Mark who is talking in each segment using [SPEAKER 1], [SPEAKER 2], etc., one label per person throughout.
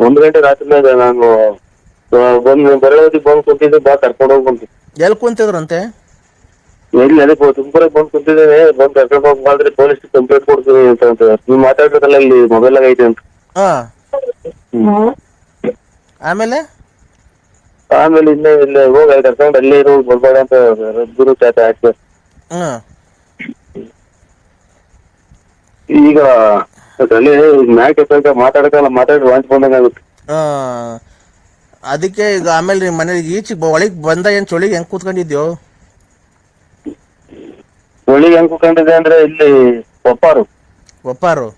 [SPEAKER 1] ಒಂದ್ ಗಂಟೆ ರಾತ್ರಿ ನಾನು ಬಂದು ಬೆಳಗ್ಗೆ ಬಂದು ಕುಂತಿದ್ದೆ ಬಾ ಕರ್ಕೊಂಡು ಹೋಗಿ ಬಂದು
[SPEAKER 2] ಎಲ್ಲಿ ಕುಂತಿದ್ರಂತೆ?
[SPEAKER 1] ಎಲ್ಲಿ ಅದಕ್ಕೆ ತುಮಕೂರಿಗೆ ಬಂದು ಕುಂತಿದ್ದೇನೆ ಬಂದು ಕರ್ಕೊಂಡು ಹೋಗಿ ಮಾಡಿದ್ರೆ ಪೊಲೀಸ್ ಕಂಪ್ಲೇಂಟ್ ಕೊಡ್ತೀನಿ ಅಂತ ಅಂತ. ನೀವು ಮಾತಾಡ್ಬೇಕಲ್ಲ ಇಲ್ಲಿ ಮೊಬೈಲ್ ಆಗೈತೆ ಅಂತ.
[SPEAKER 2] ಹಾ. ಆಮೇಲೆ?
[SPEAKER 1] ಆಮೇಲೆ ಇನ್ನೇ ಇಲ್ಲೇ ಹೋಗಿ ಅಲ್ಲಿ ಕರ್ಕೊಂಡು ಅಲ್ಲೇ ಇರೋ ಬರ್ಬೇಡ ಅಂತ ಗುರು ಚಾಟ ಹಾಕ್ತಾರೆ ಈಗ ಅಲ್ಲಿ ಮ್ಯಾಕ್ ಎಫೆಕ್ಟ್ ಮಾತಾಡಕಲ್ಲ ಮಾತಾಡಿ ವಾಂಚ್ ಬಂದಂಗ ಆಗುತ್ತೆ.
[SPEAKER 2] ಆ, ಅದಕ್ಕೆ ಈಗ ಆಮೇಲೆ ನಿಮ್ಮ ಮನೇಲಿ ಈಚೆಗೆ ಒಳಗೆ ಬಂದ ಏನ್ ಚಳಿಗೆ ಹೆಂಗ್ ಕೂತ್ಕೊಂಡಿದ್ಯೋ?
[SPEAKER 1] ಒಳ್ಳಿಗೆ ಹೆಂಗ್ ಕುತ್ಕೊಂಡಿದೆ ಅಂದ್ರೆ ಇಲ್ಲಿ ಒಪ್ಪಾರು.
[SPEAKER 2] ಒಪ್ಪಾರು?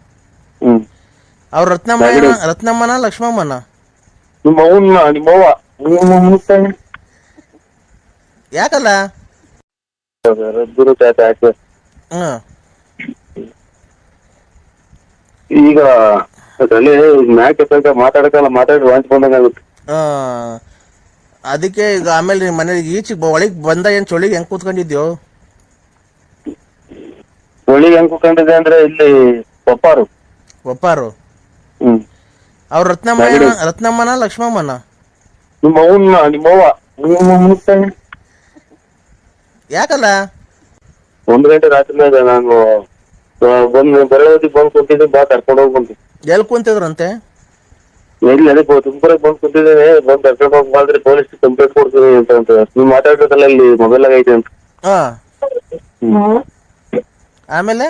[SPEAKER 1] ಹ್ಮ್.
[SPEAKER 2] ಅವ್ರ ರತ್ನಮ್ಮ ರತ್ನಮ್ಮನ ಲಕ್ಷ್ಮಮ್ಮನ?
[SPEAKER 1] ನಿಮ್ಮ ನಿಮ್ಮವ್ವ ನಿಮ್ಮ
[SPEAKER 2] ಯಾಕಲ್ಲ?
[SPEAKER 1] ಗುರು ಚಾಟ ಹಾಕ್ತಾರೆ
[SPEAKER 2] ಹ್ಮ್.
[SPEAKER 1] ಈಗ ಅಲ್ಲಿ ಮ್ಯಾಚ್ ಎಫೆಕ್ಟ್ ಮಾತಾಡಕಲ್ಲ ಮಾತಾಡಿ ವಾಂಚ್ ಬಂದಂಗ ಆಗುತ್ತೆ.
[SPEAKER 2] ಆ, ಅದಕ್ಕೆ ಈಗ ಆಮೇಲೆ ನಿಮ್ಮ ಮನೇಲಿ ಈಚೆಗೆ ಒಳಗೆ ಬಂದ ಏನು ಚಳಿಗೆ ಹೆಂಗೆ ಕೂತ್ಕೊಂಡಿದ್ಯೋ?
[SPEAKER 1] ಒಳ್ಳಿಗೆ ಹೆಂಗ್ ಕುತ್ಕೊಂಡಿದೆ ಅಂದ್ರೆ ಇಲ್ಲಿ ಒಪ್ಪಾರು
[SPEAKER 2] ಒಪ್ಪಾರು
[SPEAKER 1] ಹ್ಮ್.
[SPEAKER 2] ಅವ್ರ ರತ್ನಮ್ಮ ರತ್ನಮ್ಮನ ಲಕ್ಷ್ಮಮ್ಮನ?
[SPEAKER 1] ನಿಮ್ಮ ಅವನ್ನ ನಿಮ್ಮವ್ವ ನಿಮ್ಮ
[SPEAKER 2] ಯಾಕಲ್ಲ?
[SPEAKER 1] ಒಂದ್ ಗಂಟೆ ರಾತ್ರಿ ನಾನು ಬಂದು ಬೆಳಗ್ಗೆ ಬಂದ್ ಕುಂತಿದ್ದೆ ಬಾ ಕರ್ಕೊಂಡು ಹೋಗಿ ಬಂದು
[SPEAKER 2] ಎಲ್ಲಿ ಕುಂತಿದ್ರಂತೆ?
[SPEAKER 1] ಇಲ್ಲಿ ಅದೇ ತುಮಕೂರಿಗೆ ಬಂದ್ ಕುಂತಿದ್ದೇನೆ ಬಂದು ಕರ್ಕೊಂಡು ಹೋಗಿ ಬಂದ್ರೆ ಪೊಲೀಸ್ ಕಂಪ್ಲೇಂಟ್ ಕೊಡ್ತೀನಿ ಅಂತ ಅಂತ. ನೀವು ಮಾತಾಡ್ಬೇಕಲ್ಲ ಇಲ್ಲಿ ಮೊಬೈಲ್ ಐತೆ ಅಂತ.
[SPEAKER 2] ಹಾ. ಆಮೇಲೆ?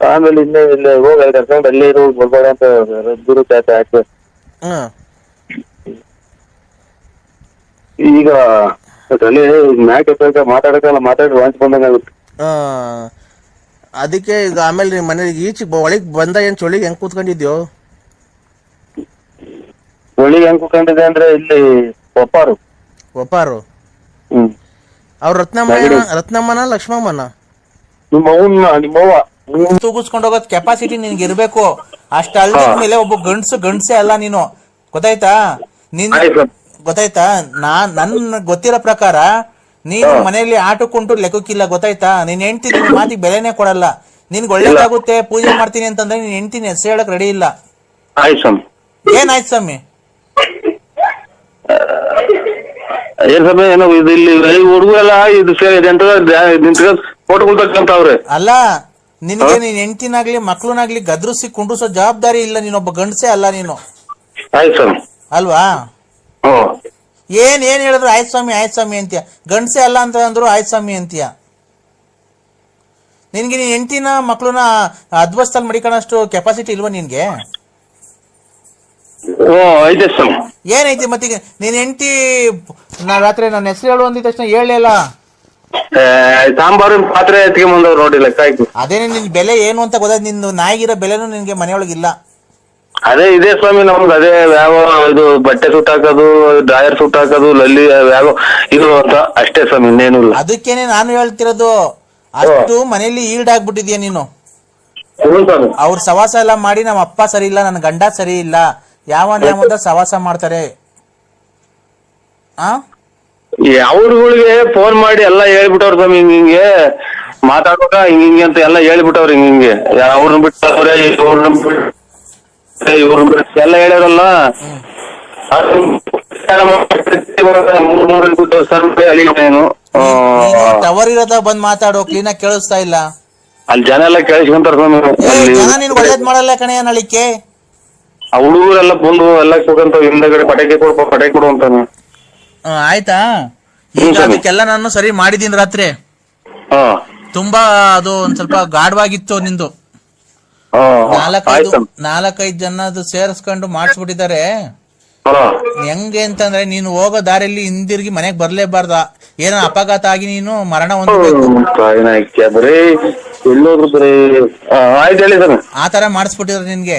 [SPEAKER 1] ಆಮೇಲೆ ಇನ್ನೇ ಇಲ್ಲೇ ಹೋಗಿ ಕರ್ಕೊಂಡು ಅಲ್ಲೇ ಇರೋ ಬರ್ಬೇಡ ಅಂತ ಗುರು ಚಾಚ ಹಾಕಿ
[SPEAKER 2] ಹ್ಮ್
[SPEAKER 1] ಈಗ ಅಲ್ಲಿ ಮ್ಯಾಕ್ ಎಫೆಕ್ಟ್ ಮಾತಾಡಕಲ್ಲ ಮಾತಾಡಿ ವಾಂಚ್ ಬಂದಂಗ ಆಗುತ್ತೆ.
[SPEAKER 2] ಆ, ಅದಕ್ಕೆ ಈಗ ಆಮೇಲೆ ನಿಮ್ಮ ಮನೇಲಿ ಈಚೆ ಒಳಗೆ ಬಂದ ಏನ್ ಚಳಿಗೆ ಹೆಂಗ್ ಕೂತ್ಕೊಂಡಿದ್ಯೋ?
[SPEAKER 1] ಒಳ್ಳಿಗೆ ಹೆಂಗ್ ಕೂತ್ಕೊಂಡಿದೆ ಅಂದ್ರೆ ಇಲ್ಲಿ ಒಪ್ಪಾರು.
[SPEAKER 2] ಒಪ್ಪಾರು?
[SPEAKER 1] ಹ್ಮ್.
[SPEAKER 2] ಅವ್ರ ರತ್ನಮ್ಮನ ರತ್ನಮ್ಮನ ಲಕ್ಷ್ಮಮ್ಮನ?
[SPEAKER 1] ನಿಮ್ಮ ನಿಮ್ಮವ್ವ.
[SPEAKER 3] ತೂಗಿಸ್ಕೊಂಡು ಹೋಗೋದ್ ಕೆಪಾಸಿಟಿ ನಿನ್ಗೆ ಇರ್ಬೇಕು. ಅಷ್ಟ ಮೇಲೆ ಒಬ್ಬ ಗಂಡ್ಸು ಗಂಡ್ಸೆ ಅಲ್ಲ ನೀನು. ಗೊತ್ತಾಯ್ತಾ? ನಿನ್
[SPEAKER 1] ಆಯ್ತು.
[SPEAKER 3] ಗೊತ್ತಾಯ್ತಾ? ನಾನ್ ನನ್ ಗೊತ್ತಿರೋ ಪ್ರಕಾರ ನೀನು ಮನೆಯಲ್ಲಿ ಆಟಕ್ಕುಂಟು ಲೆಕ್ಕಕ್ಕಿಲ್ಲ ಗೊತ್ತಾಯ್ತಾ? ನೀನ್ ಹೆಂಡತಿ ನಿನ್ ಮಾತಿಗೆ ಬೆಲೆನೇ ಕೊಡಲ್ಲ. ನಿನ್ಗೆ ಒಳ್ಳೇದಾಗುತ್ತೆ ಪೂಜೆ ಮಾಡ್ತೀನಿ ಅಂತಂದ್ರೆ ನಿನ್ ಹೆಂಡತಿನ ಹೆಸರು ಹೇಳಕ್ ರೆಡಿ ಇಲ್ಲ.
[SPEAKER 1] ಆಯ್ತು ಸ್ವಾಮಿ.
[SPEAKER 3] ಏನಾಯ್ತು ಸ್ವಾಮಿ?
[SPEAKER 1] ಏನ್ ಸಮಯ ಏನೋ ಇದು ಇಲ್ಲಿ ಹುಡುಗರೆಲ್ಲ ಇದು ಸೇರಿ ಅಂತ ನಿಂತ್ಕೊಂಡು ಫೋಟೋಗಳು ತಕ್ಕಂತವ್ರೆ
[SPEAKER 3] ಅಲ್ಲ ನಿನಗೆ ನಿನ್ ಹೆಂಡತಿನಾಗ್ಲಿ ಮಕ್ಳನಾಗ್ಲಿ ಗದ್ರಿಸಿ ಕುಂಡ್ರಿಸೋ ಜವಾಬ್ದಾರಿ ಇಲ್ಲ ನೀನೊಬ್ಬ ಗಂಡಸೇ ಅಲ್ಲ ನೀನು.
[SPEAKER 1] ಆಯ್ತು ಸ್ವಾಮಿ.
[SPEAKER 3] ಅಲ್ವಾ?
[SPEAKER 1] ಹ್ಞೂ
[SPEAKER 3] ಏನ್ ಏನ್ ಹೇಳಿದ್ರು ಆಯ್ತು ಸ್ವಾಮಿ ಆಯ್ತು ಸ್ವಾಮಿ ಅಂತೀಯ. ಗಂಡಸೆ ಅಲ್ಲ ಅಂತ ಅಂದರು ಆಯ್ತು ಸ್ವಾಮಿ ಅಂತೀಯ. ನಿನಗೆ ನೀನು ಹೆಂಡತಿನ ಮಕ್ಕಳನ್ನ ಅದ್ವಸ್ತಲ್ಲಿ ಮಡಿಕೊಳ್ಳೋಷ್ಟು ಕೆಪಾಸಿಟಿ ಇಲ್ವಾ ನಿನಗೆ? ಏನೈತಿ ಮತ್ತೀಗ? ನೀನ್ ಹೆಂಡತಿ ನಾ ರಾತ್ರಿ ನನ್ನ ಹೆಸರು ಹೇಳು ಅಂದಿದ ತಕ್ಷಣ ಹೇಳಲಿಲ್ಲ
[SPEAKER 1] ಸಾಂಬಾರು ಪಾತ್ರೆ ಎತ್ಕೊಂಬಂದವ್ರು ನೋಡಿ ಲೆಕ್ಕ ಆಯ್ತು
[SPEAKER 3] ಅದೇನೇ ನಿನ್ ಬೆಲೆ ಏನು ಅಂತ ಗೊತ್ತಾಯ್ತು ನಿಂದು ನಾಯಿಗಿರೋ ಬೆಲೆನೂ ನಿನ್ಗೆ ಮನೆಯೊಳಗಿಲ್ಲ.
[SPEAKER 1] ಅದೇ ಇದೆ ಸ್ವಾಮಿ ನಮ್ದು ಅದೇ ಯಾವ ಇದು ಬಟ್ಟೆ ಸುಟ್ ಹಾಕೋದು ಡ್ರಾಯರ್ ಸುಟ್ ಹಾಕೋದು ಲಲ್ಲಿ ಯಾವ ಇದು ಅಂತ ಅಷ್ಟೇ ಸ್ವಾಮಿ ಇನ್ನೇನು ಇಲ್ಲ.
[SPEAKER 3] ಅದಕ್ಕೇನೆ ನಾನು ಹೇಳ್ತಿರೋದು ಅಷ್ಟು ಮನೆಯಲ್ಲಿ ಈಲ್ಡ್ ಆಗ್ಬಿಟ್ಟಿದ್ಯಾ ನೀನು?
[SPEAKER 1] ಹ್ಞೂ ಸ್ವಾಮಿ.
[SPEAKER 3] ಅವ್ರ ಸವಾಸ ಎಲ್ಲ ಮಾಡಿ ನಮ್ಮ ಅಪ್ಪ ಸರಿ ಇಲ್ಲ ನನ್ನ ಗಂಡ ಸರಿ ಇಲ್ಲ ಯಾವ ನ್ಯಾಮದ ಸವಾಸ ಮಾಡ್ತಾರೆ? ಆ?
[SPEAKER 1] ಅವ್ರುಗಳಿಗೆ ಫೋನ್ ಮಾಡಿ ಎಲ್ಲ ಹೇಳ್ಬಿಟ್ಟವ್ರ ಸ್ವಾಮಿ ಹಿಂಗ್ ಹಿಂಗೆ. ಮಾತಾಡುವಾಗ ಹಿಂಗ್ ಹಿಂಗೆ ಅಂತ ಎಲ್ಲ ಹೇಳ್ಬಿಟ್ಟವ್ರ ಹಿಂಗ್ ಹಿಂಗೆ. ಅವ್ರನ್ನ ಬಿಟ್ಟವ್ರೆ ಇವ್ರನ್ನ ಬಿಟ್ಟು ಎಲ್ಲ ಹೇಳಿರಲ್ಲ
[SPEAKER 3] ಟವರ್ ಇರೋದ ಬಂದ್ ಮಾತಾಡೋ ಆಗಿ ಕೇಳಿಸ್ತಾ ಇಲ್ಲ.
[SPEAKER 1] ಅಲ್ಲಿ ಜನ ಎಲ್ಲ ಕೇಳಿಸ್ಕೊಂತಾರ ಸ್ವಾಮಿ
[SPEAKER 3] ಜನ ನೀನ್ ಒಳ್ಳೇದ್ ಮಾಡಲ್ಲ ಕಣೆಯ ನಳಿಕೆ
[SPEAKER 1] ಆ ಹುಡುಗರೆಲ್ಲ ಬಂದು ಎಲ್ಲ ಕೂಗಂತ ಹಿಂದಗಡೆ ಪಟಾಕಿ ಕೊಡ್ಪ ಪಟಾಕಿ ಕೊಡು ಅಂತಾನೆ.
[SPEAKER 3] ಆಯ್ತಾ? ಈಗ ಅದಕ್ಕೆಲ್ಲ ನಾನು ಸರಿ ಮಾಡಿದೀನಿ ರಾತ್ರಿ.
[SPEAKER 1] ಹಾ.
[SPEAKER 3] ತುಂಬಾ ಅದು ಒಂದ್ ಸ್ವಲ್ಪ ಗಾಢವಾಗಿತ್ತು ನಿಂದು. ನಾಲ್ಕೈದು
[SPEAKER 1] ಜನ
[SPEAKER 3] ನಾಲ್ಕೈದು ಜನದು ಸೇರಿಸ್ಕೊಂಡು ಮಾಡಿಸ್ಬಿಟ್ಟಿದ್ದಾರೆ. ಹೆಂಗೆ ಅಂತಂದ್ರೆ ನೀನು ಹೋಗೋ ದಾರಿಯಲ್ಲಿ ಹಿಂದಿರುಗಿ ಮನೆಗ್ ಬರ್ಲೇಬಾರ್ದ. ಏನೋ ಅಪಘಾತ ಆಗಿ ನೀನು ಮರಣ ಹೊಂದಬೇಕು. ಮಾಡಿಸ್ಬಿಟ್ಟಿದ್ರೆ ನಿನ್ಗೆ.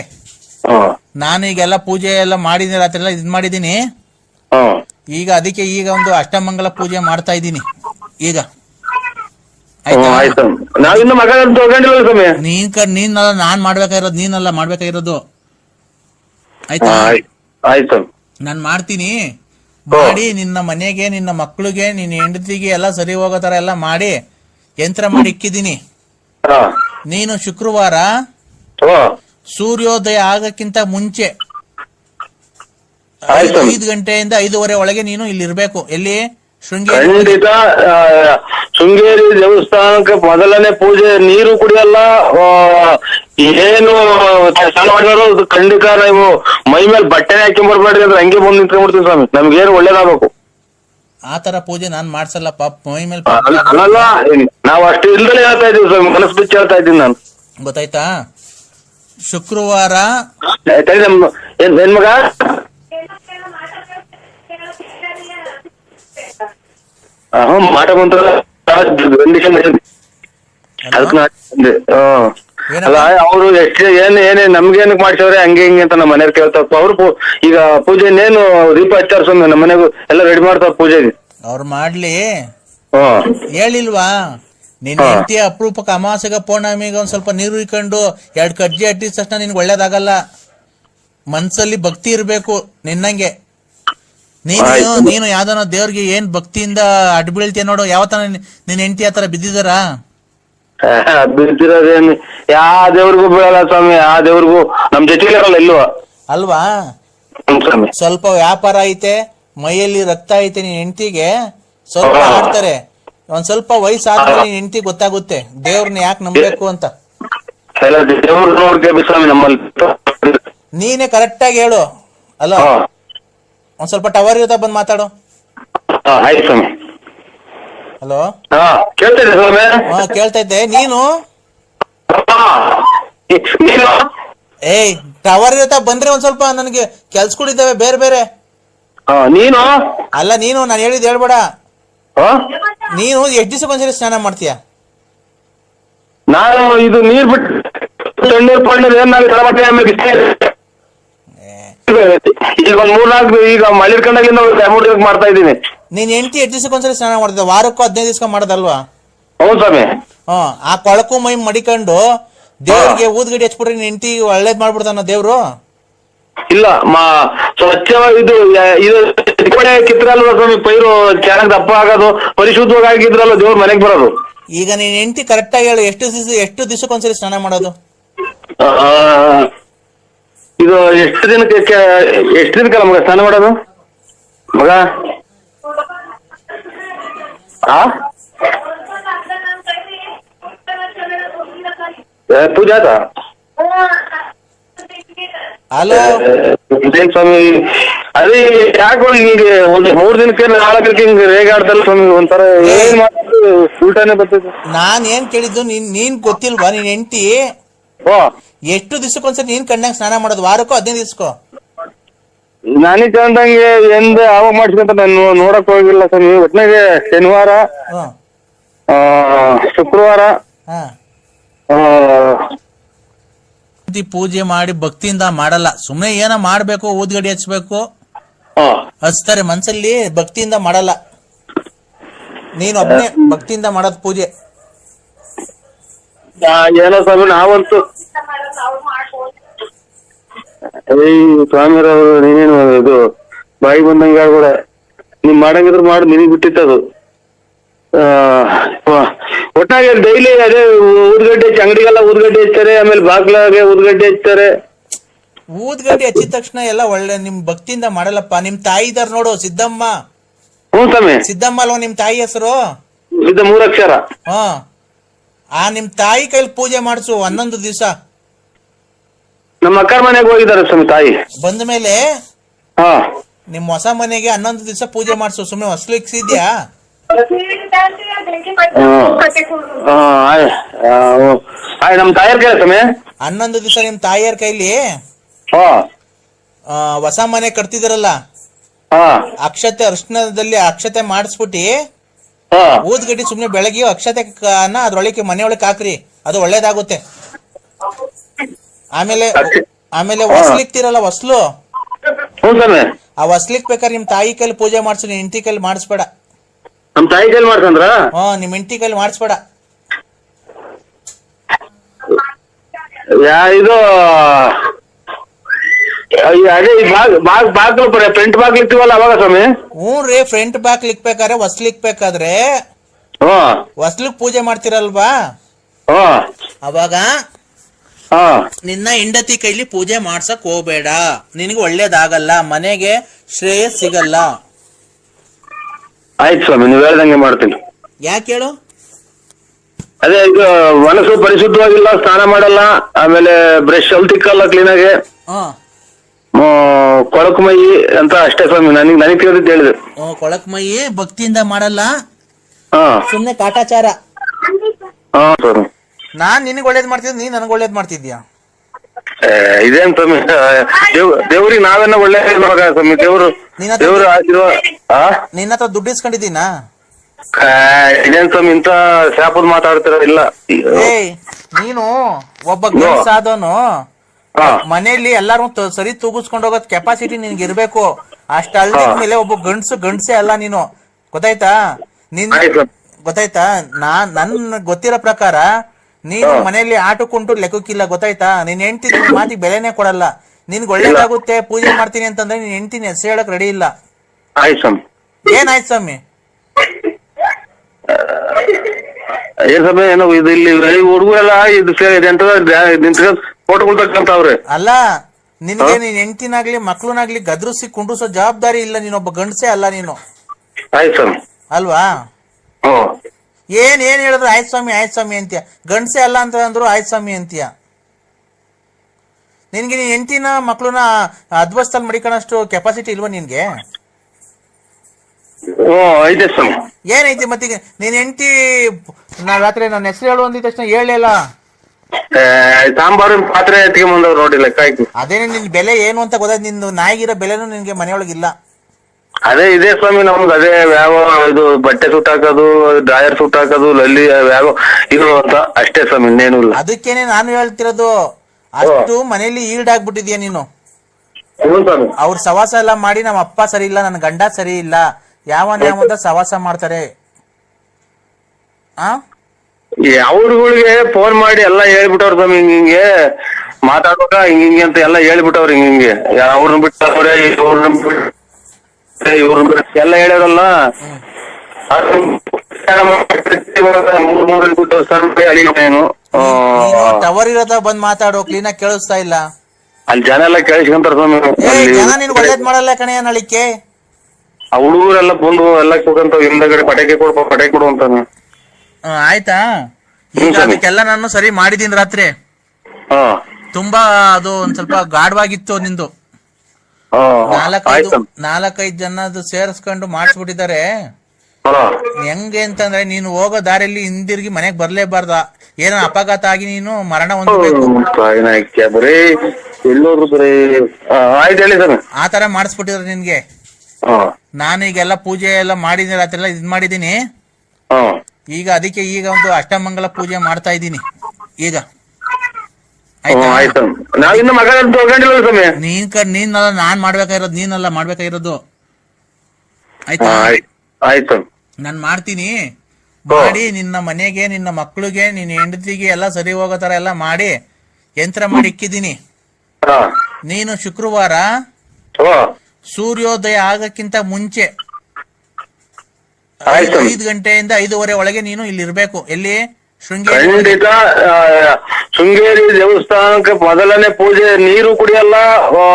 [SPEAKER 3] ನಾನು ಈಗೆಲ್ಲ ಪೂಜೆ ಎಲ್ಲ ಮಾಡಿದೀನಿ ರಾತ್ರಿ ಎಲ್ಲ ಇದ್ ಮಾಡಿದೀನಿ ಈಗ ಅದಕ್ಕೆ ಈಗ ಒಂದು ಅಷ್ಟಮಂಗಲ ಪೂಜೆ ಮಾಡ್ತಾ ಇದ್ದೀನಿ. ಈಗ.
[SPEAKER 1] ಹ್ಮ್,
[SPEAKER 3] ಆಯ್ತಾ?
[SPEAKER 1] ಆಯ್ತು. ನಾವಿನ್ನು ಮಗ ತಗೊಂಡಿಲ್ಲ ಸ್ವಾಮಿ?
[SPEAKER 3] ನೀನ್ ಕ ನೀನಲ್ಲ ನಾನ್ ಮಾಡ್ಬೇಕಾಗಿರೋದು ನೀನಲ್ಲ ಮಾಡ್ಬೇಕಾಗಿರೋದು.
[SPEAKER 1] ಹಾ,
[SPEAKER 3] ಆಯ್ತಾ. ನಾನ್ ಮಾಡ್ತೀನಿ. ಮಾಡಿ ನಿನ್ನ ಮನೆಗೆ ನಿನ್ನ ಮಕ್ಳಿಗೆ ನಿನ್ನ ಹೆಂಡತಿಗೆ ಎಲ್ಲ ಸರಿ ಹೋಗೋ ತರ ಎಲ್ಲ ಮಾಡಿ ಯಂತ್ರ ಮಾಡಿ ಇಕ್ಕಿದ್ದೀನಿ.
[SPEAKER 1] ಹಾ.
[SPEAKER 3] ನೀನು ಶುಕ್ರವಾರ ಸೂರ್ಯೋದಯ ಆಗಕ್ಕಿಂತ ಮುಂಚೆ
[SPEAKER 1] ಆಯ್ತು. ಸ್ವಾಮಿ.
[SPEAKER 3] ಐದು ಗಂಟೆಯಿಂದ ಐದೂವರೆ ಒಳಗೆ ನೀನು ಇಲ್ಲಿ ಇರ್ಬೇಕು ಎಲ್ಲಿ?
[SPEAKER 1] ಖಂಡಿತ ಶೃಂಗೇರಿ ದೇವಸ್ಥಾನಕ್ಕೆ ಮೊದಲನೇ ಪೂಜೆ ನೀರು ಕುಡಿಯಲ್ಲ ಏನು ಸ್ನಾನ ಖಂಡಿತ ನೀವು ಮೈ ಮೇಲೆ ಬಟ್ಟೆ ಹಾಕಿ ಬರ್ಬೇಡ್ರಿ ಅಂದ್ರೆ ಹಂಗೆ ಬಂದು ನಿಂತ್ಕೊಂಡ್ಬಿಡ್ತೀನಿ ಸ್ವಾಮಿ. ನಮ್ಗೆ ಏನು ಒಳ್ಳೇದಾಗಬೇಕು.
[SPEAKER 3] ಆ ತರ ಪೂಜೆ ನಾನ್ ಮಾಡ್ಸಲ್ಲ ಪಾಪ ಮೈ ಮೇಲೆ
[SPEAKER 1] ಅಲ್ಲ ನಾವು ಅಷ್ಟು ಇಲ್ದಲೇ ಹೇಳ್ತಾ ಇದೀವಿ ಸ್ವಾಮಿ ಮನಸ್ಸು ಬಿಚ್ಚಿ ಹೇಳ್ತಾ ಇದ್ದೀನಿ ನಾನು.
[SPEAKER 3] ಗೊತ್ತಾಯ್ತಾ? ಶುಕ್ರವಾರ
[SPEAKER 1] ಏನ್ ಮಗ? ಹ್ಮ್. ಅಲ್ಲ? ಅವರು ಎಷ್ಟು ಏನ್ ಏನೇ ನಮ್ಗೆ ಏನಕ್ಕೆ ಮಾಡ್ಸವ್ರೆ ಹಂಗೆ ಹಿಂಗೆ ಅಂತ ನಮ್ಮ ಮನೆಯವ್ರು ಕೇಳ್ತಾವ ಅವ್ರು ಈಗ ಪೂಜೆ ಇನ್ನೇನು ದೀಪ ಹಚ್ಚಾರ ನಮ್ಮ ಮನೆಗೂ ಎಲ್ಲ ರೆಡಿ ಮಾಡ್ತಾರ ಪೂಜೆಗೆ.
[SPEAKER 3] ಅವ್ರು ಮಾಡ್ಲಿ. ಹೇಳಿಲ್ವಾ? ನಿನ್
[SPEAKER 1] ಹಾ.
[SPEAKER 3] ಹೆಂಡತಿ ಅಪರೂಪಕ್ಕೆ ಅಮಾಸೆಗ ಪೌರ್ಣಮಿಗೆ ಒಂದ್ ಸ್ವಲ್ಪ ನೀರು ಇಕ್ಕೊಂಡು ಎರಡ್ ಕಜ್ಜಿ ಅಟ್ಟಿದ ತಕ್ಷಣ ನಿನ್ಗೆ ಒಳ್ಳೇದಾಗಲ್ಲ. ಮನ್ಸಲ್ಲಿ ಭಕ್ತಿ ಇರ್ಬೇಕು ನಿನ್ನಂಗೆ. ನೀನು. ನೀನು ಯಾವ್ದಾನ ದೇವ್ರಿಗೆ ಏನ್ ಭಕ್ತಿಯಿಂದ ಅಡ್ಬೀಳ್ತಿಯ ನೋಡು ಯಾವತ್ತ ನಿನ್- ಹೆಂಡತಿ ಆತರ ಬಿದ್ದಿದಾರ
[SPEAKER 1] ಬಿದ್ದಿರೋದೇನು ಯಾವ ದೇವ್ರಿಗೂ ಬೀಳಲ್ಲ ಸ್ವಾಮಿ ಯಾವ ದೇವ್ರಿಗೂ ನಮ್ ಜೊತೆ ಇರಲ್ಲ ಇಲ್ವ?
[SPEAKER 3] ಅಲ್ವಾ?
[SPEAKER 1] ಹ್ಮ್ ಸ್ವಾಮಿ.
[SPEAKER 3] ಸ್ವಲ್ಪ ವ್ಯಾಪಾರ ಐತೆ ಮೈಯಲ್ಲಿ ರಕ್ತ ಐತೆ ನಿನ್ ಹೆಂಡತಿಗೆ ಸ್ವಲ್ಪ
[SPEAKER 1] ಮಾಡ್ತಾರೆ.
[SPEAKER 3] ಆಡ್ತಾರೆ ಒಂದ್ ಸ್ವಲ್ಪ ವಯಸ್ಸಾದ್ಮೇಲೆ ನಿನ್ ಹೆಂಡತಿ ಗೊತ್ತಾಗುತ್ತೆ ದೇವ್ರನ್ನ ಯಾಕೆ ನಂಬಬೇಕು ಅಂತ.
[SPEAKER 1] ಎಲ್ಲ ದೇವ್ರು ನೋಡ್ಕೇಬೇಕು ಸ್ವಾಮಿ ನಮ್ಮಲ್ಲಿ.
[SPEAKER 3] ನೀನೇ ಕರೆಕ್ಟ್ ಆಗಿ ಹೇಳು ಅಲ್ಲ ಒಂದ್ ಸ್ವಲ್ಪ ಟವರ್ ಇರುತ್ತಾ ಬಂದ್ ಮಾತಾಡು.
[SPEAKER 1] ಹಾ, ಆಯ್ತು ಸ್ವಾಮಿ.
[SPEAKER 3] ಹಲೋ
[SPEAKER 1] ಹಾ ಕೇಳ್ತಿದ್ದೆ ಸ್ವಾಮಿ?
[SPEAKER 3] ಹಾ ಕೇಳ್ತಾ ಇದ್ದೆ. ನೀನು?
[SPEAKER 1] ಹಾ. ನೀನು?
[SPEAKER 3] ಏಯ್ ಟವರ್ ಇರುತ್ತಾ ಬಂದ್ರೆ ಒಂದ್ ಸ್ವಲ್ಪ ನನಗೆ ಕೆಲ್ಸಗಳಿದ್ದಾವೆ ಬೇರೆ ಬೇರೆ.
[SPEAKER 1] ಹಾ, ನೀನು?
[SPEAKER 3] ಅಲ್ಲ ನೀನು ನಾನು ಹೇಳಿದ್ ಹೇಳ್ಬೇಡ.
[SPEAKER 1] ಹಾ?
[SPEAKER 3] ನೀನು ಎಷ್ಟ್ ದಿವಸಕ್ಕೊಂದ್ಸರಿ ಸ್ನಾನ ಮಾಡ್ತೀಯ?
[SPEAKER 1] ನಾನು ಇದು ನೀರ್ ಬಿಟ್ಟು ತಣ್ಣೀರ್ ಪಣ್ಣೀರ್ ಏನಾಗಿ ತಡಬಟ್ಟೆ? ಆಮೇಲೆ ಬಿಸಿ ಈಗ ಒಂದ್ ಮೂರ್ನಾಲ್ಕು ಈಗ ಮಳೆ ಎರಡು ದಿವಸ ಮಾಡ್ತಾ ಇದೀನಿ
[SPEAKER 3] ನೀನ್ ಹೆಂಡತಿ ಎಷ್ಟ್ ದಿವಸಕ್ಕೊಂದ್ಸರಿ ಸ್ನಾನ ಮಾಡ್ತಿದ್ದ ವಾರಕ್ಕೂ ಹದಿನೈದು ದಿವಸ ಮಾಡೋದಲ್ವಾ?
[SPEAKER 1] ಹೌದು ಸ್ವಾಮಿ.
[SPEAKER 3] ಹಾ ಆ ಕೊಳಕು ಮೈ ಮಡಿಕೊಂಡು ದೇವ್ರಿಗೆ ಊದ್ಗಡಿ ಹಚ್ಬಿಟ್ರೆ ನಿನ್ ಹೆಂಡತಿ ಒಳ್ಳೇದ್ ಮಾಡ್ಬಿಡ್ತಾನ ದೇವ್ರು?
[SPEAKER 1] ಇಲ್ಲ ಮಾ ಸ್ವಚ್ಛವಾಗಿ ಇದು ಯ- ಇದು ಕಿತ್ರಲ್ವ ಸ್ವಾಮಿ? ಪೈರು ಚೆನ್ನಾಗಿ ದಪ್ಪ ಆಗೋದು ಪರಿಶುದ್ಧವಾಗಿ ಆಗಿದ್ರಲ್ಲ ದೇವ್ರ ಮನೆಗೆ ಬರೋದು?
[SPEAKER 3] ಈಗ ನೀನ್ ಹೆಂಡತಿ ಕರೆಕ್ಟ್ ಆಗಿ ಹೇಳು ಎಷ್ಟು ದಿವಸ ಎಷ್ಟು ದಿವಸಕ್ಕೊಂದ್ಸರಿ ಸ್ನಾನ ಮಾಡೋದು?
[SPEAKER 1] ಆ, ಇದು ಎಷ್ಟು ದಿನಕ್ಕೆ ಎಷ್ಟು ದಿನಕ್ಕಲ್ಲ ಮಗ? ಸ್ನಾನ ಮಾಡೋದು? ಮಗ? ಆ? ಪೂಜಾ ಆಯ್ತಾ?
[SPEAKER 3] ಹಲೋ
[SPEAKER 1] ಸ್ವಾಮಿ ಅದೇ ಯಾಕೆ ಹಿಂಗೆ ಒಂದು ಮೂರ್ ದಿನಕ್ಕೆ ನಾಲ್ಕು ಹಿಂಗೆ ರೇಗಾಡ್ತಲ್ಲ ಸ್ವಾಮಿ ಒಂಥರ ಏನ್ ಮಾಡ್ತಾರೆ ಉಲ್ಟಾನೆ ಬರ್ತದೆ
[SPEAKER 3] ನಾನ್ ಏನ್ ಕೇಳಿದ್ದು ನೀನ್ ನೀನ್ ಗೊತ್ತಿಲ್ವಾ? ನೀನ್ ಹೆಂಡತಿ? ಎಷ್ಟು ದಿವಸಕ್ಕೊಂದ್ಸರಿ ನೀನ್ ಕಣ್ಣಾಗ ಸ್ನಾನ ಮಾಡೋದು? ವಾರಕ್ಕೋ ಹದಿನೈದು ದಿವಸಕ್ಕೋ?
[SPEAKER 1] ನಾನೇ ಚಂದಂಗೆ ಎಂದ ಅವಾಗ ಮಾಡಿಸ್ಕೊಂತ ನಾನು ನೋಡಕ್ ಹೋಗಿಲ್ಲ ಸ್ವಾಮಿ ಒಟ್ನಾಗೆ ಶನಿವಾರ
[SPEAKER 3] ಹ್ಮ್
[SPEAKER 1] ಆ, ಶುಕ್ರವಾರ
[SPEAKER 3] ಹಾ.
[SPEAKER 1] ಆ,
[SPEAKER 3] ಪೂಜೆ ಮಾಡಿ ಭಕ್ತಿಯಿಂದ ಮಾಡಲ್ಲ. ಸುಮ್ನೆ ಏನ ಮಾಡ್ಬೇಕು ಊದ್ಗಡಿ ಹಚ್ಬೇಕು?
[SPEAKER 1] ಆ,
[SPEAKER 3] ಹಚ್ತಾರೆ ಮನ್ಸಲ್ಲಿ ಭಕ್ತಿಯಿಂದ ಮಾಡಲ್ಲ. ನೀನ್ ಒಬ್ನೇ ಭಕ್ತಿಯಿಂದ ಮಾಡೋದ್ ಪೂಜೆ.
[SPEAKER 1] ಏನೋ ಸ್ವಾಮಿ ನಾವಂತೂ ಏಯ್ ಸ್ವಾಮಿರವ್ರು ನೀನೇನು ಇದು ಬಾಯಿ ಬಂದಂಗೆ ಹೇಳ್ಬೇಡ. ನೀವ್ ಮಾಡಂಗಿದ್ರೆ ಮಾಡು ನಿನಗ್ ಬಿಟ್ಟಿತ್ತದು ಆ, ಒಟ್ಟಾಗ ಡೈಲಿ ಅದೇ ಊದ್ಗಡ್ಡೆ ಹಚ್ಚಿ ಅಂಗಡಿಗೆಲ್ಲ ಊದ್ಗಡ್ಡೆ ಹಚ್ತಾರೆ ಆಮೇಲೆ ಬಾಗ್ಲಾಗೆ ಊದ್ಗಡ್ಡೆ ಹಚ್ತಾರೆ.
[SPEAKER 3] ಊದ್ಗಡ್ಡೆ ಹಚ್ಚಿದ ತಕ್ಷಣ ಎಲ್ಲ ಒಳ್ಳೆ ನಿಮ್ ಭಕ್ತಿಯಿಂದ ಮಾಡಲ್ಲಪ್ಪ. ನಿಮ್ ತಾಯಿ ಇದಾರ ನೋಡು ಸಿದ್ದಮ್ಮ.
[SPEAKER 1] ಹ್ಞೂ ಸ್ವಾಮಿ.
[SPEAKER 3] ಸಿದ್ದಮ್ಮ ಅಲ್ವಾ ನಿಮ್ ತಾಯಿ ಹೆಸರು?
[SPEAKER 1] ಇದ್ದ ಮೂರಕ್ಷರ.
[SPEAKER 3] ಹ. ಆ ನಿಮ್ ತಾಯಿ ಕೈಲಿ ಪೂಜೆ ಮಾಡಿಸು ಹನ್ನೊಂದು ದಿವಸ.
[SPEAKER 1] ನಮ್ಮ ಅಕ್ಕರ ಮನೆಗೆ ಹೋಗಿದ್ದಾರೆ ಸ್ವಾಮಿ ತಾಯಿ.
[SPEAKER 3] ಬಂದ ಮೇಲೆ
[SPEAKER 1] ಹಾ.
[SPEAKER 3] ನಿಮ್ ಹೊಸ ಮನೆಗೆ ಹನ್ನೊಂದು ದಿವಸ ಪೂಜೆ ಮಾಡಿಸು. ಸುಮ್ಮನೆ ಹೊಸ್ಲು
[SPEAKER 1] ಸಿದ್ಯಾ ಆಯ್. ನಮ್ಮ ತಾಯಿಯರ್ ಕೇಳ ಸ್ವಾಮಿ.
[SPEAKER 3] ಹನ್ನೊಂದು ದಿವಸ ನಿಮ್ ತಾಯಿಯರ್ ಕೈಲಿ?
[SPEAKER 1] ಹಾ.
[SPEAKER 3] ಆ, ಹೊಸ ಮನೆ ಕಟ್ತಿದಿರಲ್ಲ?
[SPEAKER 1] ಹಾ.
[SPEAKER 3] ಅಕ್ಷತೆ ಅರ್ಶನದಲ್ಲಿ ಅಕ್ಷತೆ ಮಾಡಿಸ್ಬಿಟ್ಟಿ ಊದ್ಗಡ್ಡಿ ಸುಮ್ನೆ ಬೆಳಗ್ಗೆ ಅಕ್ಷತೆ ಅನ್ನ ಅದ್ರೊಳಗೆ ಮನೆಯೊಳಗೆ ಹಾಕ್ರಿ ಅದು ಒಳ್ಳೇದಾಗುತ್ತೆ. ಆಮೇಲೆ ಆಮೇಲೆ ಹೊಸ್ಲಿಕ್ತಿರಲ್ಲ ಹೊಸ್ಲು? ಆ ಹೊಸ್ಲಿಕ್ ಬೇಕಾದ್ರೆ ನಿಮ್ ತಾಯಿ ಕೈಲಿ ಪೂಜೆ ಮಾಡ್ಸಿ ನಿಮ್ ಇಂಟಿ ಕೈಲಿ ಮಾಡಿಸ್ಬೇಡ.
[SPEAKER 1] ನಮ್ಮ ತಾಯಿ ಕೈಲಿ ಮಾಡ್ಸಂದ್ರ?
[SPEAKER 3] ಹಾ ನಿಮ್ ಇಂಟಿ ಕೈಲಿ ಮಾಡಿಸ್ಬೇಡ.
[SPEAKER 1] ಇದು ಅದೇ ಬಾಗ್ ಬಾಗ್ ಬಾಗ್ಲು ಪ್ರಿಂಟ್ ಬಾಗ್ಲಿಕ್ತಿವಲ್ಲ ಅವಾಗ ಸ್ವಾಮಿ?
[SPEAKER 3] ಹ್ಞೂ ರೀ ಫ್ರಂಟ್ ಬ್ಯಾಕ್ ಲಿಕ್ಬೇಕಾದ್ರೆ ಹೊಸ್ಲಿಕ್ ಬೇಕಾದ್ರೆ
[SPEAKER 1] ಹ್ಞೂ
[SPEAKER 3] ಹೊಸ್ಲಿಕ್ ಪೂಜೆ ಮಾಡ್ತಿರಲ್ವಾ? ಅವಾಗ
[SPEAKER 1] ಹಾ.
[SPEAKER 3] ನಿನ್ನ ಹೆಂಡತಿ ಕೈಲಿ ಪೂಜೆ ಮಾಡ್ಸಕ್ ಹೋಗ್ಬೇಡ. ನಿನಗೆ ಒಳ್ಳೇದಾಗಲ್ಲ ಮನೆಗೆ ಶ್ರೇಯ ಸಿಗಲ್ಲ.
[SPEAKER 1] ಆಯ್ತು ಸ್ವಾಮಿ ನೀವು ಹೇಳ್ದಂಗೆ ಮಾಡ್ತೀನಿ.
[SPEAKER 3] ಯಾಕೆ ಹೇಳು?
[SPEAKER 1] ಅದೇ ಇದು ಮನಸ್ಸು ಪರಿಶುದ್ಧವಾಗಿಲ್ಲ ಸ್ನಾನ ಮಾಡಲ್ಲ ಆಮೇಲೆ ಬ್ರಷ್ ಅಲ್ಲಿ ತಿಕ್ಕಲ್ಲ ಕ್ಲೀನಾಗೆ
[SPEAKER 3] ಹಾ
[SPEAKER 1] ಕೊಳಕು ಮೈ ಅಂತ ಅಷ್ಟೇ ಸ್ವಾಮಿ ನನಗೆ ನನಗೆ ತಿಳಿದಿದ್ದು ಹೇಳಿದ್ರು
[SPEAKER 3] ಕೊಳಕ್ ಮೈ ಭಕ್ತಿಯಿಂದ ಮಾಡಲ್ಲ?
[SPEAKER 1] ಹಾ.
[SPEAKER 3] ಸುಮ್ನೆ ಕಾಟಾಚಾರ.
[SPEAKER 1] ಹಾ ಸ್ವಾಮಿ.
[SPEAKER 3] ನಾನ್ ನಿನಗೆ ಒಳ್ಳೇದ್ ಮಾಡ್ತಿದ್ದೆ ನೀನ್ ನನಗೆ ಒಳ್ಳೇದ್ ಮಾಡ್ತಿದ್ಯಾ
[SPEAKER 1] ಏ, ಇದೇನ್ ಸ್ವಾಮಿ? ದೇವ್ ದೇವ್ರಿಗೆ ನಾವೇನ ಒಳ್ಳೆ ಸ್ವಾಮಿ ದೇವ್ರು
[SPEAKER 3] ನಿನ್ನ ಹತ್ರ-
[SPEAKER 1] ದೇವ್ರು ಆಶೀರ್ವಾದ ಆ?
[SPEAKER 3] ನಿನ್ನ ಹತ್ರ ದುಡ್ಡು ಇಸ್ಕೊಂಡಿದ್ದೀನಾ?
[SPEAKER 1] ಆ, ಇದೇನ್ ಸ್ವಾಮಿ ಇಂತ ಶಾಪದ್ ಮಾತಾಡ್ತಿರ? ಇಲ್ಲ.
[SPEAKER 3] ಏಯ್ ನೀನು ಒಬ್ಬ
[SPEAKER 1] ಹಾ
[SPEAKER 3] ಮನೆಯಲ್ಲಿ ಎಲ್ಲಾರು ಸರಿ ತೂಗಿಸ್ಕೊಂಡು ಹೋಗೋದ್ ಕೆಪಾಸಿಟಿ ನಿನ್ಗೆ ಇರ್ಬೇಕು. ಅಷ್ಟ ಮೇಲೆ ಒಬ್ಬ ಗಂಡ್ಸು ಗಂಡ್ಸೆ ಅಲ್ಲ ನೀನು. ಗೊತ್ತಾಯ್ತಾ? ನಿನ್ ಗೊತ್ತಾಯ್ತಾ? ನಾ ನನ್ ಗೊತ್ತಿರೋ ಪ್ರಕಾರ ನೀನು ಮನೆಯಲ್ಲಿ ಆಟಕ್ಕುಂಟು ಲೆಕ್ಕಕ್ಕಿಲ್ಲ ಗೊತ್ತಾಯ್ತಾ? ನಿನ್ ಹೆಂಡತಿ ನಿನ್ ಮಾತಿಗೆ ಬೆಲೆನೇ ಕೊಡಲ್ಲ. ನಿನ್ಗೆ ಒಳ್ಳೇದಾಗುತ್ತೆ ಪೂಜೆ ಮಾಡ್ತೀನಿ ಅಂತಂದ್ರೆ ನೀನ್ ಹೆಂಡತಿನ ಹೆಸರು ಹೇಳಕ್ ರೆಡಿ ಇಲ್ಲ. ಏನಾಯ್ತು ಸ್ವಾಮಿ?
[SPEAKER 1] ಏನ್ ಸ್ವಾಮಿ ಏನೋ ಇದು ಇಲ್ಲಿ ಹುಡುಗರೆಲ್ಲ ಇದು ನಿಂತ್ಕೊಂಡ್ ಫೋಟೋಗಳು
[SPEAKER 3] ಅಲ್ಲ ನಿನ್ಗೆ ನೀನ್ ಹೆಂಡತಿನಾಗ್ಲಿ ಮಕ್ಳನ್ನಾಗ್ಲಿ ಗದ್ರಿಸಿ ಕುಂಡ್ರಿಸೋ ಜವಾಬ್ದಾರಿ ಇಲ್ಲ ನೀನೊಬ್ಬ ಗಂಡಸೆ ಅಲ್ಲ ನೀನು.
[SPEAKER 1] ಆಯ್ತು
[SPEAKER 3] ಅಲ್ವಾ? ಏನ್ ಏನ್ ಹೇಳಿದ್ರು ಆಯ್ತು ಸ್ವಾಮಿ ಆಯ್ತು ಸ್ವಾಮಿ ಅಂತೀಯ. ಗಂಡಸೆ ಅಲ್ಲ ಅಂತ ಅಂದ್ರು ಆಯ್ತು ಸ್ವಾಮಿ ಅಂತೀಯ. ನಿನ್ಗೆ ನೀನ್ ಹೆಂಡತಿನ ಮಕ್ಳನ್ನ ಅದ್ವಸ್ತಲ್ ಮಡಿಕೊಳ್ಳೋಷ್ಟು ಕೆಪಾಸಿಟಿ ಇಲ್ವಾ ನಿನ್ಗೆ?
[SPEAKER 1] ಓ ಐತೆ ಸ್ವಾಮಿ.
[SPEAKER 3] ಏನೈತಿ ಮತ್ತೀಗ? ನೀನ್ ಹೆಂಡತಿ ನಾ ರಾತ್ರಿ ನನ್ನ ಹೆಸರು ಹೇಳು ಅಂದಿದ ತಕ್ಷಣ ಹೇಳಲಿಲ್ಲ
[SPEAKER 1] ಏ, ಸಾಂಬಾರಿನ ಪಾತ್ರೆ ಎತ್ಕೊಂಬಂದವ್ರು ನೋಡಿ ಲೆಕ್ಕ ಆಯ್ತು
[SPEAKER 3] ಅದೇನೆ ನಿನ್ ಬೆಲೆ ಏನು ಅಂತ ಗೊತ್ತಾಯ್ತು. ನಿಂದು ನಾಯಿಗಿರೋ ಬೆಲೆನೂ ನಿನ್ಗೆ ಮನೆಯೊಳಗಿಲ್ಲ.
[SPEAKER 1] ಅದೇ ಇದೆ ಸ್ವಾಮಿ ನಮ್ಗೆ ಅದೇ ಯಾವ ಇದು ಬಟ್ಟೆ ಸುಟ್ ಹಾಕೋದು ಡ್ರಾಯರ್ ಸುಟ್ ಹಾಕೋದು ಲಲ್ಲಿ ಯಾವ ಇದು ಅಂತ ಅಷ್ಟೇ ಸ್ವಾಮಿ ಇನ್ನೇನು ಇಲ್ಲ.
[SPEAKER 3] ಅದಕ್ಕೇನೆ ನಾನು ಹೇಳ್ತಿರೋದು ಅಷ್ಟು ಮನೆಯಲ್ಲಿ ಈಡಾಗ್ಬಿಟ್ಟಿದ್ಯಾ ನೀನು?
[SPEAKER 1] ಹ್ಞೂ ಸ್ವಾಮಿ.
[SPEAKER 3] ಅವ್ರ ಸವಾಸ ಎಲ್ಲ ಮಾಡಿ ನಮ್ಮ ಅಪ್ಪ ಸರಿ ಇಲ್ಲ ನನ್ನ ಗಂಡ ಸರಿ ಇಲ್ಲ. ಯಾವ ಅಂತ ಸವಾಸ ಮಾಡ್ತಾರೆ? ಆ?
[SPEAKER 1] ಅವ್ರಗಳಿಗೆ ಫೋನ್ ಮಾಡಿ ಎಲ್ಲ ಹೇಳ್ಬಿಟ್ಟವ್ರ ಸ್ವಾಮಿ ಹಿಂಗ ಹಿಂಗೆ ಮಾತಾಡ್ಬೇಕ ಹಿಂಗ ಹಿಂಗೆ ಅಂತ ಎಲ್ಲ ಹೇಳ್ಬಿಟ್ಟವ್ರ ಹಿಂಗ ಹಿಂಗೆ. ಅವ್ರನ್ನ ಬಿಟ್ಟವ್ರೆ ಇವ್ರನ್ನ ಬಿಟ್ಟು ಇವ್ರನ್ನ ಬಿಟ್ಟು ಎಲ್ಲ ಹೇಳ್ಯಾರಲ್ಲ
[SPEAKER 3] ಟವರ್ ಇರೋದ ಬಂದ್ ಮಾತಾಡೋ ಕ್ಲೀನ್ ಆಗಿ ಕೇಳಿಸ್ತಾ ಇಲ್ಲ.
[SPEAKER 1] ಅಲ್ಲಿ ಜನ ಎಲ್ಲ ಕೇಳಿಸ್ಕೊಂತಾರ ಸ್ವಾಮಿ.
[SPEAKER 3] ಜನ ನಿನ್ ಒಳ್ಳೇದ್ ಮಾಡಲ್ಲ ಕಣಯ್ಯ ನಳಿಕೆ
[SPEAKER 1] ಆ ಹುಡುಗರೆಲ್ಲ ಬಂದು ಎಲ್ಲ ಕೂಗಂತ ಹಿಂದಗಡೆ ಪಟಾಕಿ ಕೊಡ್ಪ ಪಟಾಕಿ ಕೊಡು ಅಂತಾನೆ.
[SPEAKER 3] ಆಯ್ತಾ? ಈಗ. ಅದಕ್ಕೆಲ್ಲ ನಾನು ಸರಿ ಮಾಡಿದೀನಿ ರಾತ್ರಿ.
[SPEAKER 1] ಹಾ.
[SPEAKER 3] ತುಂಬಾ ಅದು ಒಂದ್ ಸ್ವಲ್ಪ ಗಾಢವಾಗಿತ್ತು ನಿಂದು.
[SPEAKER 1] ಹಾ
[SPEAKER 3] ನಾಲ್ಕೈದು
[SPEAKER 1] ಜನ
[SPEAKER 3] ಅದು ಜನದು ಸೇರಿಸ್ಕೊಂಡು ಮಾಡಿಸ್ಬಿಟ್ಟಿದ್ದಾರೆ.
[SPEAKER 1] ಹಾ.
[SPEAKER 3] ಹೆಂಗೆ ಅಂತಂದ್ರೆ ನೀನು ಹೋಗೋ ದಾರಿಯಲ್ಲಿ ಹಿಂದಿರುಗಿ ಮನೆಗ್ ಬರ್ಲೇಬಾರ್ದ. ಏನೋ ಅಪಘಾತ ಆಗಿ ನೀನು ಮರಣ ಹೊಂದಬೇಕು.
[SPEAKER 1] ಕಾಯಿನಾಯ್ಕೆ ಬರೀ ಎಲ್ಲೋದ್ರು ಬರೀ ಆ, ಆಯ್ತು ಹೇಳಿ ಸರ್
[SPEAKER 3] ಆ ತರ ಮಾಡಿಸ್ಬಿಟ್ಟಿದ್ರೆ ನಿನ್ಗೆ.
[SPEAKER 1] ಹಾ.
[SPEAKER 3] ನಾನು ಈಗೆಲ್ಲ ಪೂಜೆ ಎಲ್ಲ ಮಾಡಿದೀನಿ ರಾತ್ರಿ ಎಲ್ಲ ಇದ್ ಮಾಡಿದೀನಿ
[SPEAKER 1] ಹಾ.
[SPEAKER 3] ಈಗ ಅದಕ್ಕೆ ಈಗ ಒಂದು ಅಷ್ಟಮಂಗಲ ಪೂಜೆ ಮಾಡ್ತಾ ಇದ್ದೀನಿ. ಈಗ.
[SPEAKER 1] ಹ್ಮ್,
[SPEAKER 3] ಆಯ್ತಾ?
[SPEAKER 1] ಆಯ್ತು. ನಾವಿನ್ನು ಮಗ ತಗೊಂಡಿಲ್ಲ ಸ್ವಾಮಿ?
[SPEAKER 3] ನೀನ್ ಕರ್ ನೀನಲ್ಲ ನಾನ್ ಮಾಡ್ಬೇಕಾಗಿರೋದು ನೀನಲ್ಲ ಮಾಡ್ಬೇಕಾಗಿರೋದು. ಆಯ್ತಾ? ನಾನ್ ಮಾಡ್ತೀನಿ. ಮಾಡಿ ನಿನ್ನ ಮನೆಗೆ ನಿನ್ನ ಮಕ್ಳಿಗೆ ನಿನ್ನ ಹೆಂಡತಿಗೆ ಎಲ್ಲ ಸರಿ ಹೋಗೋ ತರ ಎಲ್ಲ ಮಾಡಿ ಯಂತ್ರ ಮಾಡಿ ಇಕ್ಕಿದ್ದೀನಿ. ನೀನು ಶುಕ್ರವಾರ ಸೂರ್ಯೋದಯ ಆಗಕ್ಕಿಂತ ಮುಂಚೆ. ಐದು ಗಂಟೆಯಿಂದ ಐದೂವರೆ ಒಳಗೆ ನೀನು ಇಲ್ಲಿ ಇರ್ಬೇಕು. ಎಲ್ಲಿ? ಶೃಂಗೇರಿ
[SPEAKER 1] ಖಂಡಿತ ಆ, ಶೃಂಗೇರಿ ದೇವಸ್ಥಾನಕ್ಕೆ ಮೊದಲನೇ ಪೂಜೆ ನೀರು ಕುಡಿಯಲ್ಲ ಆ,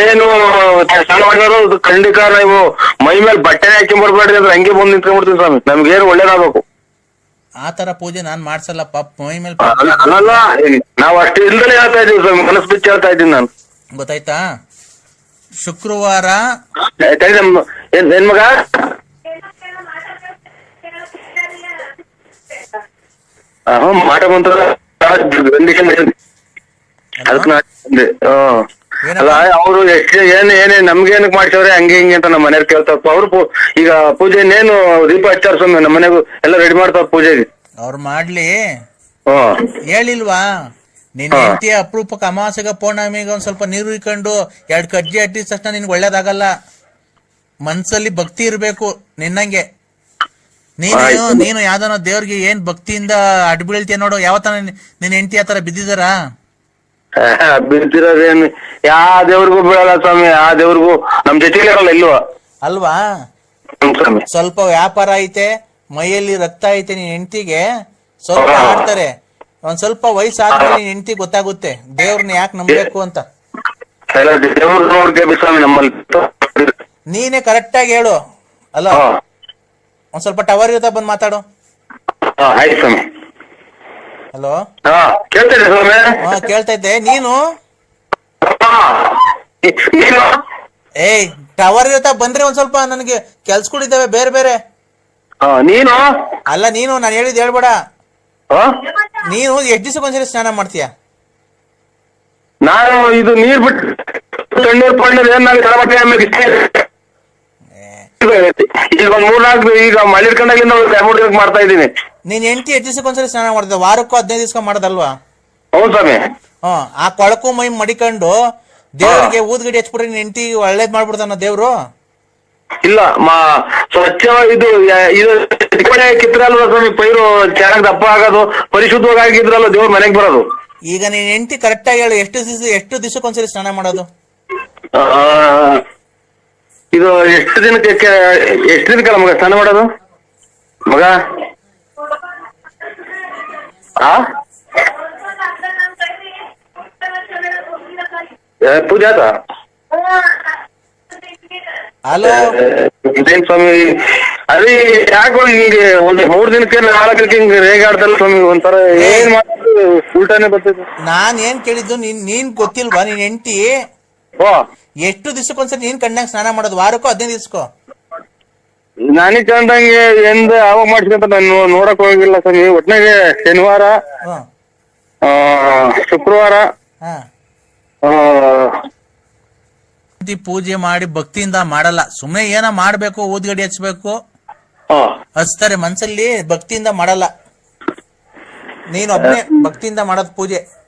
[SPEAKER 1] ಏನು ಸ್ನಾನ ಮಾಡಿದ್ರು ಅದು ಖಂಡಿತ ನೀವು ಮೈ ಮೇಲೆ ಬಟ್ಟೆ ಹಾಕಿ ಬರ್ಬೇಡ್ರಿ ಅಂದ್ರೆ ಹಂಗೆ ಬಂದು ನಿಂತ್ಕೊಂಡ್ಬಿಡ್ತೀನಿ ಸ್ವಾಮಿ. ನಮ್ಗೆ ಏನು ಒಳ್ಳೇದಾಗಬೇಕು.
[SPEAKER 3] ಆ ತರ ಪೂಜೆ ನಾನ್ ಮಾಡ್ಸಲ್ಲ ಪಾಪ ಮೈ ಮೇಲೆ
[SPEAKER 1] ಅಲ್ಲ ಅಲ್ಲಲ್ಲ, ನಾವು ಅಷ್ಟು ಇಲ್ದಲೇ ಹೇಳ್ತಾ ಇದೀವಿ ಸ್ವಾಮಿ. ಮನಸ್ಸು ಬಿಚ್ಚಿ ಹೇಳ್ತಾ ಇದ್ದೀನಿ ನಾನು.
[SPEAKER 3] ಗೊತ್ತಾಯ್ತಾ? ಶುಕ್ರವಾರ
[SPEAKER 1] ಆಯ್ತಾ ನಮ್ಮ ಏನ್ ಏನ್ ಮಗ? ಅದಕ್ಕೆ ನಾ ಹ್ಮ್. ಅಲ್ಲ ಅವರು ಎಷ್ಟು ಏನ್ ಏನೇ ನಮ್ಗೆ ಏನಕ್ಕೆ ಮಾಡ್ಸವ್ರೆ ಹಂಗೆ ಹಿಂಗೆ ಅಂತ ನಮ್ಮ ಮನೆಯವ್ರು ಕೇಳ್ತಾರಪ್ಪ. ಅವ್ರು ಈಗ ಪೂಜೆ ಇನ್ನೇನು ದೀಪ ಹಚ್ಚಾರ ಸ್ವಾಮಿ ನಮ್ಮ ಮನೆಗೂ ಎಲ್ಲ ರೆಡಿ ಮಾಡ್ತಾವ ಪೂಜೆಗೆ.
[SPEAKER 3] ಅವ್ರು ಮಾಡ್ಲಿ. ಹೇಳಿಲ್ವಾ? ನಿನ್ ಹೆಂಡತಿ ಅಪರೂಪಕ್ಕೆ ಅಮಾವಾಸ್ಯ ಪೌರ್ಣಮಿಗೆ ಒಂದ್ ಸ್ವಲ್ಪ ನೀರು ಇಕ್ಕೊಂಡು ಎರಡ್ ಕಜ್ಜಿ ಅಟ್ಟಿದ ತಕ್ಷಣ ನಿನ್ಗೆ ಒಳ್ಳೇದಾಗಲ್ಲ. ಮನ್ಸಲ್ಲಿ ಭಕ್ತಿ ಇರ್ಬೇಕು ನಿನ್ನಂಗೆ. ನೀನು. ನೀನು ಯಾವ್ದಾನ ದೇವ್ರಿಗೆ ಏನ್ ಭಕ್ತಿಯಿಂದ ಅಡ್ಬೀಳ್ತೀಯ ನೋಡು ಯಾವತ್ತನ ನಿನ್ ಹೆಂಡತಿ ಆತರ ಬಿದ್ದಿದಾರ
[SPEAKER 1] ಬಿಡ್ತಿರೋದೇನು ಯಾವ ದೇವ್ರಿಗೂ ಬೀಳಲ್ಲ ಸ್ವಾಮಿ ಆ ದೇವ್ರಿಗೂ ನಮ್ ಜೊತೆಗೆ ಇರಲ್ಲ ಇಲ್ವಾ?
[SPEAKER 3] ಅಲ್ವಾ?
[SPEAKER 1] ಹ್ಮ್ ಸ್ವಾಮಿ.
[SPEAKER 3] ಸ್ವಲ್ಪ ವ್ಯಾಪಾರ ಐತೆ ಮೈಯಲ್ಲಿ ರಕ್ತ ಐತೆ ನಿನ್ ಹೆಂಡತಿಗೆ ಸ್ವಲ್ಪ. ಆಡ್ತಾರೆ ಒಂದ್ ಸ್ವಲ್ಪ ವಯಸ್ಸಾದ್ಮೇಲೆ ನಿನ್ ಹೆಂಡತಿ ಗೊತ್ತಾಗುತ್ತೆ ದೇವ್ರನ್ನ ಯಾಕೆ ನಂಬಬೇಕು ಅಂತ.
[SPEAKER 1] ಎಲ್ಲ ದೇವ್ರು ನೋಡ್ಬೇಕು ಸ್ವಾಮಿ ನಮ್ಮಲ್ಲಿ.
[SPEAKER 3] ನೀನೇ ಕರೆಕ್ಟ್ ಆಗಿ ಹೇಳು. ಅಲ್ಲ ಒಂದ್ ಸ್ವಲ್ಪ ಟವರ್ ಇರುತ್ತಾ ಬಂದ್ ಮಾತಾಡು.
[SPEAKER 1] ಹಾ ಆಯ್ತು ಸ್ವಾಮಿ.
[SPEAKER 3] ಹಲೋ?
[SPEAKER 1] ಹಾ ಕೇಳ್ತಿದ್ದೆ ಸ್ವಾಮಿ?
[SPEAKER 3] ಹಾ ಕೇಳ್ತಾ ಇದ್ದೆ. ನೀನು?
[SPEAKER 1] ಹಾ. ನೀನು?
[SPEAKER 3] ಏಯ್ ಟವರ್ ಇರುತ್ತಾ ಬಂದ್ರೆ ಒಂದ್ ಸ್ವಲ್ಪ ನನಗೆ ಕೆಲ್ಸಗಳಿದ್ದಾವೆ ಬೇರೆ ಬೇರೆ.
[SPEAKER 1] ಹಾ ನೀನು?
[SPEAKER 3] ಅಲ್ಲ ನೀನು ನಾನು ಹೇಳಿದ್ ಹೇಳ್ಬೇಡ.
[SPEAKER 1] ಹಾ?
[SPEAKER 3] ನೀನು ಎಷ್ಟ್ ದಿವಸಕ್ಕೊಂದ್ಸರಿ ಸ್ನಾನ ಮಾಡ್ತೀಯ?
[SPEAKER 1] ನಾನು ಇದು ನೀರ್ ಬಿಟ್ಟು ತಣ್ಣೀರ್ ಪಣ್ಣೀರ್ ಏನ್ ನಾನು ತಳಮಟ್ಟೆ ಆಮೇಲೆ ಇಷ್ಟೇ ಈಗ ಒಂದ್ ಮೂರ್ನಾಲ್ಕು ಈಗ ದಿನಕ್ಕೆ ಮಾಡ್ತಾ ಇದ್ದೀನಿ.
[SPEAKER 3] ನೀನ್ ಹೆಂಡತಿ ಎಷ್ಟ್ ದಿವಸಕ್ಕೊಂದ್ಸರಿ ಸ್ನಾನ ಮಾಡ್ತೀಯ ವಾರಕ್ಕೂ ಹದಿನೈದು ದಿವಸ ಮಾಡೋದಲ್ವಾ?
[SPEAKER 1] ಹೌದು ಸ್ವಾಮಿ.
[SPEAKER 3] ಹಾ ಆ ಕೊಳಕು ಮೈ ಮಡಿಕೊಂಡು ದೇವರಿಗೆ ಊದ್ಗಡಿ ಹಚ್ಬಿಟ್ರೆ ನಿನ್ ಹೆಂಡತಿ ಒಳ್ಳೇದ್ ಮಾಡ್ಬಿಡ್ತಾನ ದೇವ್ರು?
[SPEAKER 1] ಇಲ್ಲ ಮಾ ಸ್ವಚ್ಛ ಇದು ಯ- ಇದು ಕಿತ್ರಲ್ವ ಸ್ವಾಮಿ? ಪೈರು ಚೆನ್ನಾಗಿ ದಪ್ಪ ಆಗೋದು ಪರಿಶುದ್ಧವಾಗಿ ಆಗಿದ್ರಲ್ಲ ದೇವ್ರ ಮನೆಗ್ ಬರೋದು.
[SPEAKER 3] ಈಗ ನೀನ್ ಎಂಟಿ ಕರೆಕ್ಟ್ ಆಗಿ ಹೇಳು ಎಷ್ಟು ದಿವಸ ಎಷ್ಟು ದಿವಸಕ್ಕೊಂದ್ಸರಿ ಸ್ನಾನ ಮಾಡೋದು?
[SPEAKER 1] ಆ, ಇದು ಎಷ್ಟು ದಿನಕ್ಕೆ ಎಷ್ಟು ದಿನಕ್ಕಲ್ಲ ಮಗ? ಸ್ನಾನ ಮಾಡೋದು? ಮಗ? ಆ? ಪೂಜೆ ಆತ
[SPEAKER 3] ಹಲೋ?
[SPEAKER 1] ಇದೇನ್ ಸ್ವಾಮಿ ಅದೇ ಯಾಕೋ ಹಿಂಗೆ ಒಂದ್ ಮೂರ್ ದಿನಕ್ಕೆ ನಾಲ್ಕು ಹಿಂಗ್ ರೇಗಾಡ್ತಲ್ಲ ಸ್ವಾಮಿ ಒಂಥರ ಏನ್ ಮಾಡೋದು ಉಲ್ಟಾನೆ ಬರ್ತೈತೆ
[SPEAKER 3] ನಾನ್ ಏನ್ ಕೇಳಿದ್ದು ನೀನ್ ನೀನ್ ಗೊತ್ತಿಲ್ವಾ? ನೀನ್ ಹೆಂಡತಿ.
[SPEAKER 1] ಓ
[SPEAKER 3] ಎಷ್ಟು ದಿವಸಕ್ಕೊಂದ್ಸರಿ ನೀನ್ ಕಣ್ಣಾಗ ಸ್ನಾನ ಮಾಡೋದು? ವಾರಕ್ಕೋ ಹದಿನೈದು ದಿವಸಕ್ಕೋ?
[SPEAKER 1] ನಾನೇ ಕಂಡಂಗೆ ಎಂದ ಮಾಡ್ಸ್ಕೊಂತ ನಾನು ನೋಡಕ್ ಹೋಗಿಲ್ಲ ಸ್ವಾಮಿ ಒಟ್ನಾಗೆ ಶನಿವಾರ
[SPEAKER 3] ಹ್ಮ್
[SPEAKER 1] ಆ, ಶುಕ್ರವಾರ
[SPEAKER 3] ಹಾ.
[SPEAKER 1] ಆ,
[SPEAKER 3] ಹೆಂಡ್ತಿ ಪೂಜೆ ಮಾಡಿ ಭಕ್ತಿಯಿಂದ ಮಾಡಲ್ಲ. ಸುಮ್ಮನೆ ಏನ ಮಾಡ್ಬೇಕು ಊದ್ಗಡಿ ಹಚ್ಬೇಕು.
[SPEAKER 1] ಆ,
[SPEAKER 3] ಹಚ್ತಾರೆ ಮನ್ಸಲ್ಲಿ ಭಕ್ತಿಯಿಂದ ಮಾಡಲ್ಲ. ನೀನ್ ಒಬ್ಬನೇ ಭಕ್ತಿಯಿಂದ ಮಾಡೋದ್ ಪೂಜೆ.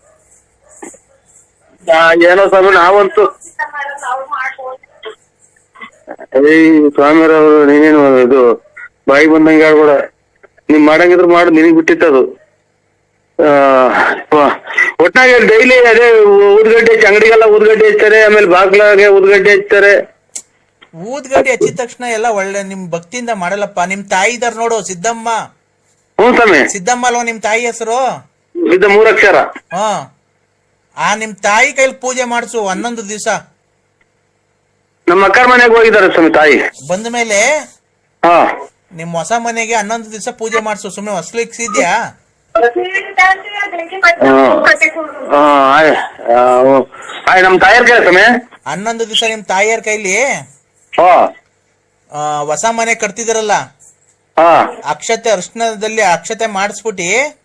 [SPEAKER 1] ಏನೋ ಸ್ವಾಮಿ ನಾವಂತೂ ಏಯ್ ಸ್ವಾಮಿರವರು ನೀನೇನು ಇದು ಬಾಯಿ ಬಂದಂಗೆ ಹೇಳ್ಬೇಡ. ನೀನ್ ಮಾಡಂಗಿದ್ರು ಮಾಡು ನಿನಗ್ ಬಿಟ್ಟಿತ್ತದು. ಒಟ್ಟಾಗ ಒಟ್ನಾಗೆ ಡೈಲಿ ಅದೇ ಊದ್ಗಡ್ಡೆ ಹಚ್ಚಿ ಅಂಗಡಿಗೆಲ್ಲ ಊದ್ಗಡ್ಡೆ ಹಚ್ತಾರೆ ಆಮೇಲೆ ಬಾಗ್ಲಾಗೆ ಊದ್ಗಡ್ಡೆ ಹಚ್ತಾರೆ
[SPEAKER 3] ಊದ್ಗಡ್ಡೆ ಹಚ್ಚಿದ ತಕ್ಷಣ ಎಲ್ಲ ಒಳ್ಳೆ ನಿಮ್ ಭಕ್ತಿಯಿಂದ ಮಾಡಲ್ಲಪ್ಪ. ನಿಮ್ ತಾಯಿ ಇದಾರ ನೋಡು ಸಿದ್ದಮ್ಮ.
[SPEAKER 1] ಹ್ಞೂ ಸ್ವಾಮಿ.
[SPEAKER 3] ಸಿದ್ದಮ್ಮ ಅಲ್ವಾ ನಿಮ್ ತಾಯಿ ಹೆಸರು?
[SPEAKER 1] ಮೂರಕ್ಷರ.
[SPEAKER 3] ಹ. ಆ ನಿಮ್ ತಾಯಿ ಕೈಲಿ ಪೂಜೆ ಮಾಡಿಸು ಹನ್ನೊಂದು ದಿವಸ.
[SPEAKER 1] ನಮ್ಮ ಅಕ್ಕರ ಮನೆಗೆ ಹೋಗಿದ್ದಾರೆ ಸ್ವಾಮಿ ತಾಯಿ.
[SPEAKER 3] ಬಂದ ಮೇಲೆ
[SPEAKER 1] ಹಾ.
[SPEAKER 3] ನಿಮ್ ಹೊಸ ಮನೆಗೆ ಹನ್ನೊಂದು ದಿವಸ ಪೂಜೆ ಮಾಡಿಸು. ಸುಮ್ಮನೆ ಹೊಸ್ಲು
[SPEAKER 1] ನಮ್ ತಾಯಿಯರ್ ಕೈ ಸ್ವಾಮಿ.
[SPEAKER 3] ಹನ್ನೊಂದು ದಿವಸ ನಿಮ್ ತಾಯಿಯರ ಕೈಲಿ?
[SPEAKER 1] ಹಾ.
[SPEAKER 3] ಆ, ಹೊಸ ಮನೆ ಕಟ್ತಿದಿರಲ್ಲ.
[SPEAKER 1] ಹಾ.
[SPEAKER 3] ಅಕ್ಷತೆ ಅರ್ಶನದಲ್ಲಿ ಅಕ್ಷತೆ ಮಾಡಿಸ್ಬಿಟ್ಟು